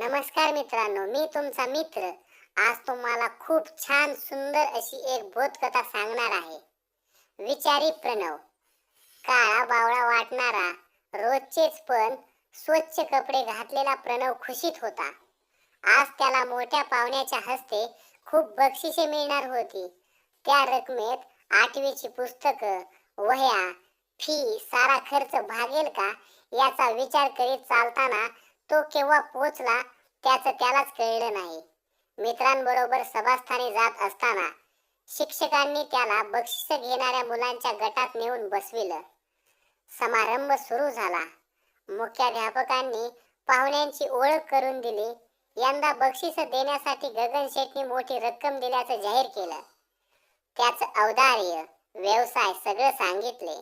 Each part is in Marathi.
नमस्कार मित्रांनो मी तुमचा मित्र. आज तुम्हाला खूप छान सुंदर अशी एक बोधकथा सांगणार आहे. विचारी प्रणव. काळा बावळा वाटणारा रोजचेच पण स्वच्छ कपडे घातलेला प्रणव खुशीत होता. आज त्याला मोठ्या पाहुण्याच्या हस्ते खूप बक्षिसे मिळणार होती. त्या रकमेत आठवीची पुस्तकं वह्या फी सारा खर्च भागेल का याचा विचार करीत चालताना तो केव्हा पोचला त्याचं त्यालाच कळलं नाही. मित्रांबरोबर सभास्थानी जात असताना शिक्षकांनी त्याला बक्षीस घेणाऱ्या मुलांच्या गटात नेऊन बसविलं. समारंभ सुरू झाला. मुख्याध्यापकांनी पाहुण्यांची ओळख करून दिली. यंदा बक्षीस देण्यासाठी गगन शेठनी मोठी रक्कम दिल्याचं जाहीर केलं. त्याचं औदार्य व्यवसाय सगळं सांगितले.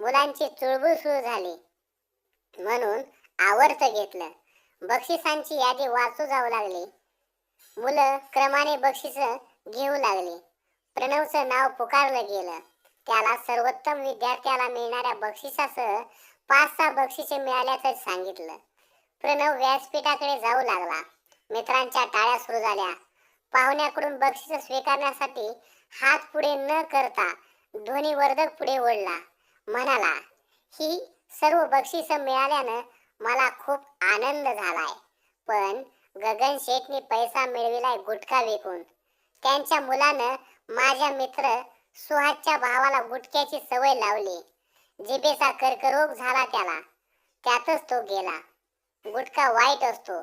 मुलांची चुळबुळ सुरू झाली. म्हणून आवर्त घेतलं. बक्षिसांची यादी वाचू जाऊ लागली. मुलं क्रमाने बक्षीस घेऊ लागली. प्रणवचं नाव पुकारलं गेलं. त्याला सर्वोत्तम विद्यार्थ्याला मिळणाऱ्या बक्षिसासह पाच सहा बक्षिसे मिळाल्याचं सांगितलं. प्रणव व्यासपीठाकडे जाऊ लागला. मित्रांच्या टाळ्या सुरू झाल्या. पाहुण्याकडून बक्षीस स्वीकारण्यासाठी हात पुढे न करता ध्वनिवर्धक पुढे ओढला. म्हणाला ही सर्व बक्षिस मिळाल्यानं मला खूप आनंद झालाय. पण गगन शेठनी पैसा मिळविलाय गुटखा विकून. त्यांच्या मुलानं माझ्या मित्र सुहासच्या भावाला गुटख्याची सवय लावली. जिबेचा कर्करोग झाला त्याला. त्यातच तो गेला. गुटखा वाईट असतो.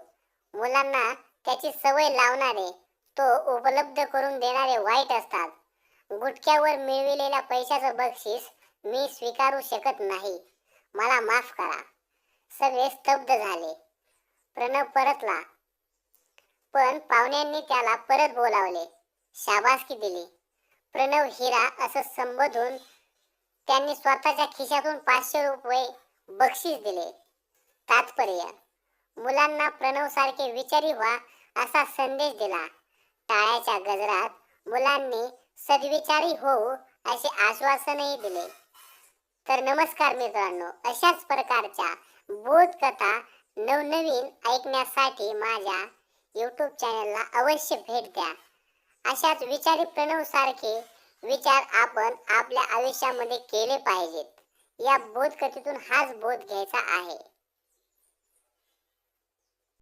मुलांना त्याची सवय लावणारे तो उपलब्ध करून देणारे वाईट असतात. गुटख्यावर मिळविलेल्या पैशाचं बक्षीस मी स्वीकारू शकत नाही. मला माफ करा. सगळे स्तब्ध झाले. प्रणव परतला. पण पाहुण्यांनी त्याला परत बोलावले. शाबासकी दिली. प्रणव हिरा असं संबोधून त्यांनी स्वतःच्या खिशातून पाचशे रुपये बक्षीस दिले. तात्पर्य मुलांना प्रणव सारखे विचारी व्हा असा संदेश दिला. टाळ्याच्या गजरात मुलांनी सद्विचारी होऊ असे आश्वासनही दिले. तर नमस्कार मित्रांनो अशाच प्रकारच्या बोधकथा नवनवीन ऐकण्यासाठी माझ्या यूट्यूब चॅनलला अवश्य भेट द्या. अशाच विचारी प्रणव सारखे विचार आपण आपल्या आयुष्यामध्ये केले पाहिजेत. या बोधकथेतून हाच बोध घ्यायचा आहे.